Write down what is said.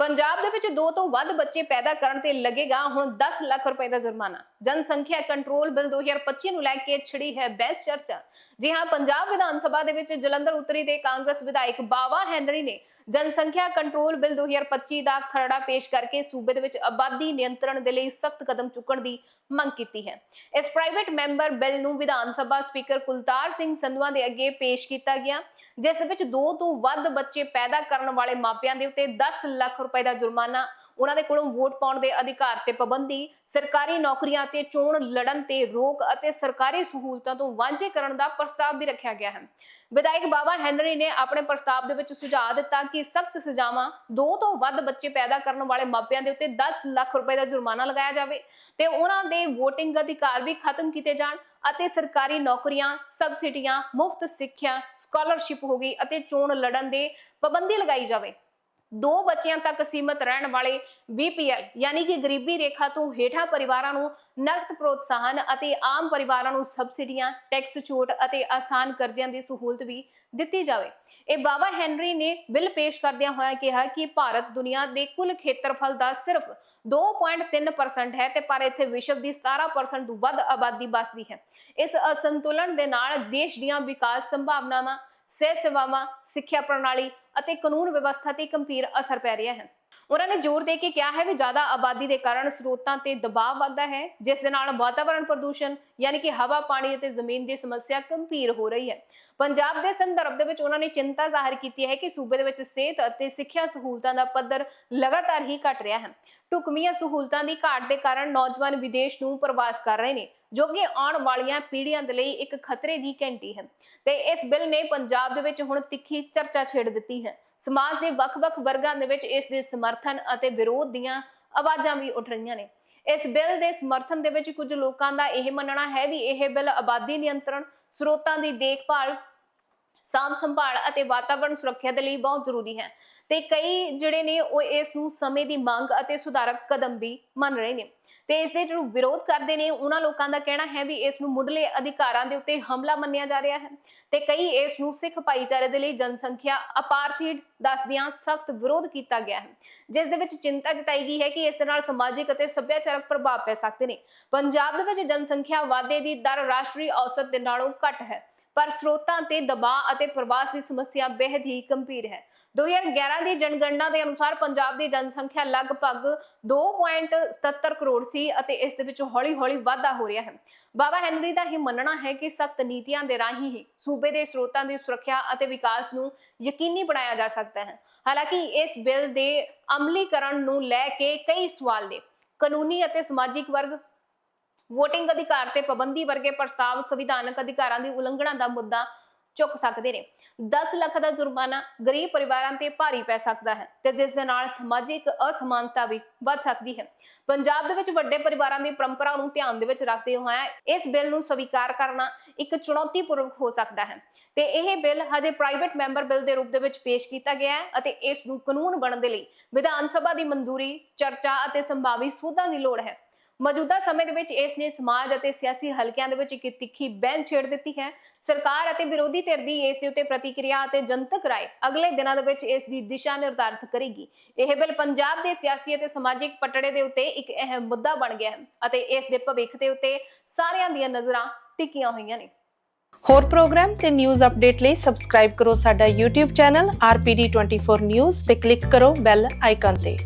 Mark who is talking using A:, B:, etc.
A: ਪੰਜਾਬ ਦੇ ਵਿੱਚ ਦੋ ਤੋਂ ਵੱਧ ਬੱਚੇ ਪੈਦਾ ਕਰਨ ਤੇ ਲੱਗੇਗਾ ਹੁਣ 10 ਲੱਖ ਰੁਪਏ ਦਾ ਜੁਰਮਾਨਾ। ਜਨਸੰਖਿਆ ਕੰਟਰੋਲ ਬਿੱਲ 2025 ਨੂੰ ਲੈ ਕੇ ਛਿੜੀ ਹੈ ਬਹਿਸ ਚਰਚਾ। ਜੀ ਹਾਂ, ਪੰਜਾਬ ਵਿਧਾਨ ਸਭਾ ਦੇ ਵਿੱਚ ਜਲੰਧਰ ਉੱਤਰੀ ਦੇ ਕਾਂਗਰਸ ਵਿਧਾਇਕ ਬਾਵਾ ਹੈਨਰੀ ਨੇ ਜਨਸੰਖਿਆ ਕੰਟਰੋਲ ਬਿੱਲ 2025 ਦਾ ਖਰੜਾ ਪੇਸ਼ ਕਰਕੇ ਸੂਬੇ ਦੇ ਵਿੱਚ ਆਬਾਦੀ ਨਿਯੰਤਰਣ ਦੇ ਲਈ ਸਖਤ ਕਦਮ ਚੁੱਕਣ ਦੀ ਮੰਗ ਕੀਤੀ ਹੈ। ਇਸ ਪ੍ਰਾਈਵੇਟ ਮੈਂਬਰ ਬਿੱਲ ਨੂੰ ਵਿਧਾਨ ਸਭਾ ਸਪੀਕਰ ਕੁਲਤਾਰ ਸਿੰਘ ਸੰਧਵਾ ਦੇ ਅੱਗੇ ਪੇਸ਼ ਕੀਤਾ ਗਿਆ, ਜਿਸ ਵਿੱਚ ਦੋ ਤੋਂ ਵੱਧ ਬੱਚੇ ਪੈਦਾ ਕਰਨ ਵਾਲੇ ਮਾਪਿਆਂ ਦੇ ਉੱਤੇ 10 ਲੱਖ ਰੁਪਏ ਦਾ ਜੁਰਮਾਨਾ ਉਹਨਾਂ ਦੇ ਕੋਲੋਂ ਵੋਟ ਪਾਉਣ ਦੇ ਅਧਿਕਾਰ ਤੇ ਪਾਬੰਦੀ, ਸਰਕਾਰੀ ਨੌਕਰੀਆਂ ਤੇ ਚੋਣ ਲੜਨ ਤੇ ਰੋਕ ਅਤੇ ਸਰਕਾਰੀ ਸਹੂਲਤਾਂ ਤੋਂ ਵਾਂਝੇ ਕਰਨ ਦਾ ਪ੍ਰਸਤਾਵ ਵੀ ਰੱਖਿਆ ਗਿਆ ਹੈ। ਵਿਧਾਇਕ ਬਾਬਾ ਹੈਨਰੀ ਨੇ ਆਪਣੇ ਪ੍ਰਸਤਾਵ ਦੇ ਵਿੱਚ ਸੁਝਾਅ ਦਿੱਤਾ ਕਿ ਸਖਤ ਸਜ਼ਾਵਾਂ ਦੋ ਤੋਂ ਵੱਧ ਬੱਚੇ ਪੈਦਾ ਕਰਨ ਵਾਲੇ ਮਾਪਿਆਂ ਦੇ ਉੱਤੇ 10 ਲੱਖ ਰੁਪਏ ਦਾ ਜੁਰਮਾਨਾ ਲਗਾਇਆ ਜਾਵੇ ਤੇ ਉਹਨਾਂ ਦੇ VOTING ਅਧਿਕਾਰ ਵੀ ਖਤਮ ਕੀਤੇ ਜਾਣ ਅਤੇ ਸਰਕਾਰੀ ਨੌਕਰੀਆਂ, ਸਬਸਿਡੀਆਂ, ਮੁਫਤ ਸਿੱਖਿਆ, ਸਕਾਲਰਸ਼ਿਪ ਹੋ ਗਈ ਅਤੇ ਚੋਣ ਲੜਨ ਦੇ ਪਾਬੰਦੀ ਲਗਾਈ ਜਾਵੇ। ਦੋ ਬੱਚਿਆਂ ਤੱਕ ਸੀਮਤ ਰਹਿਣ ਵਾਲੇ BPL ਯਾਨੀ ਕਿ ਗਰੀਬੀ ਰੇਖਾ ਤੋਂ ਹੇਠਾਂ ਪਰਿਵਾਰਾਂ ਨੂੰ ਨਕਦ ਪ੍ਰੋਤਸਾਹਨ ਅਤੇ ਆਮ ਪਰਿਵਾਰਾਂ ਨੂੰ ਸਬਸਿਡੀਆਂ, ਟੈਕਸ ਛੋਟ ਅਤੇ ਆਸਾਨ ਕਰਜ਼ਿਆਂ ਦੀ ਸਹੂਲਤ ਵੀ ਦਿੱਤੀ ਜਾਵੇ। ਇਹ ਬਾਬਾ ਹੈਨਰੀ ਨੇ ਬਿੱਲ ਪੇਸ਼ ਕਰਦਿਆਂ ਹੋਇਆ ਕਿਹਾ ਕਿ ਭਾਰਤ ਦੁਨੀਆ ਦੇ ਕੁੱਲ ਖੇਤਰਫਲ ਦਾ ਸਿਰਫ 2.3% ਹੈ ਤੇ ਪਰ ਇੱਥੇ ਵਿਸ਼ਵ ਦੀ 17% ਤੋਂ ਵੱਧ ਆਬਾਦੀ ਵੱਸਦੀ ਹੈ। ਇਸ ਅਸੰਤੁਲਨ ਦੇ ਨਾਲ ਦੇਸ਼ ਦੀਆਂ ਵਿਕਾਸ ਸੰਭਾਵਨਾਵਾਂ ਸਿਹਤ ਸੇਵਾਵਾਂ, ਸਿੱਖਿਆ ਪ੍ਰਣਾਲੀ ਅਤੇ ਕਾਨੂੰਨ ਵਿਵਸਥਾ ਤੇ ਗੰਭੀਰ ਅਸਰ ਪੈ ਰਿਹਾ ਹੈ। ਉਹਨਾਂ ਨੇ ਜ਼ੋਰ ਦੇ ਕੇ ਕਿਹਾ ਹੈ ਵੀ ਜ਼ਿਆਦਾ ਆਬਾਦੀ ਦੇ ਕਾਰਨ ਸਰੋਤਾਂ ਤੇ ਦਬਾਅ ਵੱਧਦਾ ਹੈ, ਜਿਸ ਦੇ ਨਾਲ ਵਾਤਾਵਰਣ ਪ੍ਰਦੂਸ਼ਣ, ਯਾਨੀ ਕਿ ਹਵਾ, ਪਾਣੀ ਅਤੇ ਜ਼ਮੀਨ ਦੀ ਸਮੱਸਿਆ ਗੰਭੀਰ ਹੋ ਰਹੀ ਹੈ। ਪੰਜਾਬ ਦੇ ਸੰਦਰਭ ਦੇ ਵਿੱਚ ਉਹਨਾਂ ਨੇ ਚਿੰਤਾ ਜ਼ਾਹਰ ਕੀਤੀ ਹੈ ਕਿ ਸੂਬੇ ਦੇ ਵਿੱਚ ਸਿਹਤ ਅਤੇ ਸਿੱਖਿਆ ਸਹੂਲਤਾਂ ਦਾ ਪੱਧਰ ਲਗਾਤਾਰ ਹੀ ਘਟ ਰਿਹਾ ਹੈ। ਢੁਕਵੀਆਂ ਸਹੂਲਤਾਂ ਦੀ ਘਾਟ ਦੇ ਕਾਰਨ ਨੌਜਵਾਨ ਵਿਦੇਸ਼ ਨੂੰ ਪ੍ਰਵਾਸ ਕਰ ਰਹੇ ਨੇ। ਜੋ ਕਿ ਆਉਣ ਵਾਲੀਆਂ ਪੀੜ੍ਹੀਆਂ ਦੇ ਲਈ ਇੱਕ ਖਤਰੇ ਦੀ ਘੰਟੀ ਹੈ। ਤੇ ਇਸ ਬਿੱਲ ਨੇ ਪੰਜਾਬ ਦੇ ਵਿੱਚ ਹੁਣ ਤਿੱਖੀ ਚਰਚਾ ਛੇੜ ਦਿੱਤੀ ਹੈ। ਸਮਾਜ ਦੇ ਵੱਖ-ਵੱਖ ਵਰਗਾਂ ਦੇ ਵਿੱਚ ਇਸ ਦੇ ਸਮਰਥਨ ਅਤੇ ਵਿਰੋਧ ਦੀਆਂ ਆਵਾਜ਼ਾਂ ਵੀ ਉੱਠ ਰਹੀਆਂ ਨੇ। ਇਸ ਬਿੱਲ ਦੇ ਸਮਰਥਨ ਦੇ ਵਿੱਚ ਕੁਝ ਲੋਕਾਂ ਦਾ ਇਹ ਮੰਨਣਾ ਹੈ ਵੀ ਇਹ ਬਿੱਲ ਆਬਾਦੀ ਨਿਯੰਤਰਣ, ਸਰੋਤਾਂ ਦੀ ਦੇਖਭਾਲ ਸਾਂਭ ਸੰਭਾਲ ਅਤੇ ਵਾਤਾਵਰਣ ਸੁਰੱਖਿਆ ਦੇ ਲਈ ਬਹੁਤ ਜ਼ਰੂਰੀ ਹੈ। ਤੇ ਕਈ ਜਿਹੜੇ ਨੇ ਉਹ ਇਸ ਨੂੰ ਸਮੇਂ ਦੀ ਮੰਗ ਅਤੇ ਸੁਧਾਰਕ ਕਦਮ ਵੀ ਮੰਨ ਰਹੇ ਨੇ। ਤੇ ਇਸ ਦੇ ਜਿਹੜਾ ਵਿਰੋਧ ਕਰਦੇ ਨੇ, ਉਹਨਾਂ ਲੋਕਾਂ ਦਾ ਕਹਿਣਾ ਹੈ ਵੀ ਇਸ ਨੂੰ ਮੁੱਢਲੇ ਅਧਿਕਾਰਾਂ ਦੇ ਉੱਤੇ ਹਮਲਾ ਮੰਨਿਆ ਜਾ ਰਿਹਾ ਹੈ। ਤੇ ਕਈ ਇਸ ਨੂੰ ਸਿੱਖ ਭਾਈਚਾਰੇ ਦੇ ਲਈ ਜਨਸੰਖਿਆ ਅਪਾਰਥੀਡ ਦੱਸਦਿਆਂ ਸਖਤ ਵਿਰੋਧ ਕੀਤਾ ਗਿਆ ਹੈ। ਜਿਸ ਦੇ ਵਿੱਚ ਚਿੰਤਾ ਜਤਾਈ ਗਈ ਹੈ ਕਿ ਇਸ ਦੇ ਨਾਲ ਸਮਾਜਿਕ ਅਤੇ ਸੱਭਿਆਚਾਰਕ ਪ੍ਰਭਾਵ ਪੈ ਸਕਦੇ ਨੇ। ਪੰਜਾਬ ਦੇ ਵਿੱਚ ਜਨਸੰਖਿਆ ਵਾਧੇ ਦੀ ਦਰ ਰਾਸ਼ਟਰੀ ਔਸਤ ਦੇ ਨਾਲੋਂ ਘੱਟ ਹੈ। ਪਰ ਸਰੋਤਾਂ ਤੇ ਦਬਾਅ ਅਤੇ ਪ੍ਰਵਾਸ ਦੀ ਸਮੱਸਿਆ ਬੇहद ਹੀ ਗੰਭੀਰ ਹੈ। 2011 ਦੀ ਜਨਗਣਨਾ ਦੇ ਅਨੁਸਾਰ ਪੰਜਾਬ ਦੀ ਜਨਸੰਖਿਆ ਲਗਭਗ 2.77 ਕਰੋੜ ਸੀ ਅਤੇ ਇਸ ਦੇ ਵਿੱਚ ਹੌਲੀ-ਹੌਲੀ ਵਾਧਾ ਹੋ ਰਿਹਾ ਹੈ। ਬਾਬਾ ਹੈਨਰੀ ਦਾ ਇਹ ਮੰਨਣਾ ਹੈ ਕਿ ਸਖਤ ਨੀਤੀਆਂ ਦੇ ਰਾਹੀਂ ਹੀ ਸੂਬੇ ਦੇ ਸਰੋਤਾਂ ਦੀ ਸੁਰੱਖਿਆ ਅਤੇ ਵਿਕਾਸ ਨੂੰ ਯਕੀਨੀ ਬਣਾਇਆ ਜਾ ਸਕਦਾ ਹੈ। ਹਾਲਾਂਕਿ ਇਸ ਬਿੱਲ ਦੇ ਅਮਲੀਕਰਨ ਨੂੰ ਲੈ ਕੇ ਕਈ ਸਵਾਲ ਨੇ। ਕਾਨੂੰਨੀ ਅਤੇ ਸਮਾਜਿਕ ਵਰਗ VOTING ਅਧਿਕਾਰ ਤੇ ਪਾਬੰਦੀ ਵਰਗੇ ਪ੍ਰਸਤਾਵ ਸੰਵਿਧਾਨਕ ਅਧਿਕਾਰਾਂ ਦੀ ਉਲੰਘਣਾ ਦਾ ਮੁੱਦਾ ਚੁੱਕ ਸਕਦੇ ਨੇ। 10 ਲੱਖ ਦਾ ਜੁਰਮਾਨਾ ਗਰੀਬ ਪਰਿਵਾਰਾਂ ਤੇ ਭਾਰੀ ਪੈ ਸਕਦਾ ਹੈ ਤੇ ਜਿਸ ਦੇ ਨਾਲ ਸਮਾਜਿਕ ਅਸਮਾਨਤਾ ਵੀ ਵੱਧ ਸਕਦੀ ਹੈ। ਪੰਜਾਬ ਦੇ ਵਿੱਚ ਵੱਡੇ ਪਰਿਵਾਰਾਂ ਦੀ ਪਰੰਪਰਾ ਨੂੰ ਧਿਆਨ ਦੇ ਵਿੱਚ ਰੱਖਦੇ ਹੋਇਆ ਇਸ ਬਿੱਲ ਨੂੰ ਸਵੀਕਾਰ ਕਰਨਾ ਇੱਕ ਚੁਣੌਤੀਪੂਰਵਕ ਹੋ ਸਕਦਾ ਹੈ ਤੇ ਇਹ ਬਿੱਲ ਹਜੇ ਪ੍ਰਾਈਵੇਟ ਮੈਂਬਰ ਬਿੱਲ ਦੇ ਰੂਪ ਦੇ ਵਿੱਚ ਪੇਸ਼ ਕੀਤਾ ਗਿਆ ਹੈ ਅਤੇ ਇਸ ਨੂੰ ਕਾਨੂੰਨ ਬਣਨ ਦੇ ਲਈ ਵਿਧਾਨ ਸਭਾ ਦੀ ਮਨਜ਼ੂਰੀ, ਚਰਚਾ ਅਤੇ ਸੰਭਾਵੀ ਸੋਧਾਂ ਦੀ ਲੋੜ ਹੈ। ਮੌਜੂਦਾ ਸਮੇਂ ਦੇ ਵਿੱਚ ਇਸ ਨੇ ਸਮਾਜ ਅਤੇ ਸਿਆਸੀ ਹਲਕਿਆਂ ਦੇ ਵਿੱਚ ਇੱਕ ਤਿੱਖੀ ਬੈਨ ਛੇੜ ਦਿੱਤੀ ਹੈ। ਸਰਕਾਰ ਅਤੇ ਵਿਰੋਧੀ ਧਿਰ ਦੀ ਇਸ ਦੇ ਉੱਤੇ ਪ੍ਰਤੀਕਿਰਿਆ ਅਤੇ ਜਨਤਕ ਰਾਏ ਅਗਲੇ ਦਿਨਾਂ ਦੇ ਵਿੱਚ ਇਸ ਦੀ ਦਿਸ਼ਾ ਨਿਰਧਾਰਿਤ ਕਰੇਗੀ। ਇਹ ਬਿੱਲ ਪੰਜਾਬ ਦੇ ਸਿਆਸੀ ਅਤੇ ਸਮਾਜਿਕ ਪਟੜੇ ਦੇ ਉੱਤੇ ਇੱਕ ਅਹਿਮ ਮੁੱਦਾ ਬਣ ਗਿਆ ਹੈ ਅਤੇ ਇਸ ਦੇ ਭਵਿੱਖ ਦੇ ਉੱਤੇ ਸਾਰਿਆਂ ਦੀਆਂ ਨਜ਼ਰਾਂ ਟਿਕੀਆਂ ਹੋਈਆਂ ਨੇ।
B: ਹੋਰ ਪ੍ਰੋਗਰਾਮ ਤੇ ਨਿਊਜ਼ ਅਪਡੇਟ ਲਈ ਸਬਸਕ੍ਰਾਈਬ ਕਰੋ ਸਾਡਾ YouTube ਚੈਨਲ RPD24 News ਤੇ ਕਲਿੱਕ ਕਰੋ ਬੈਲ ਆਈਕਨ ਤੇ।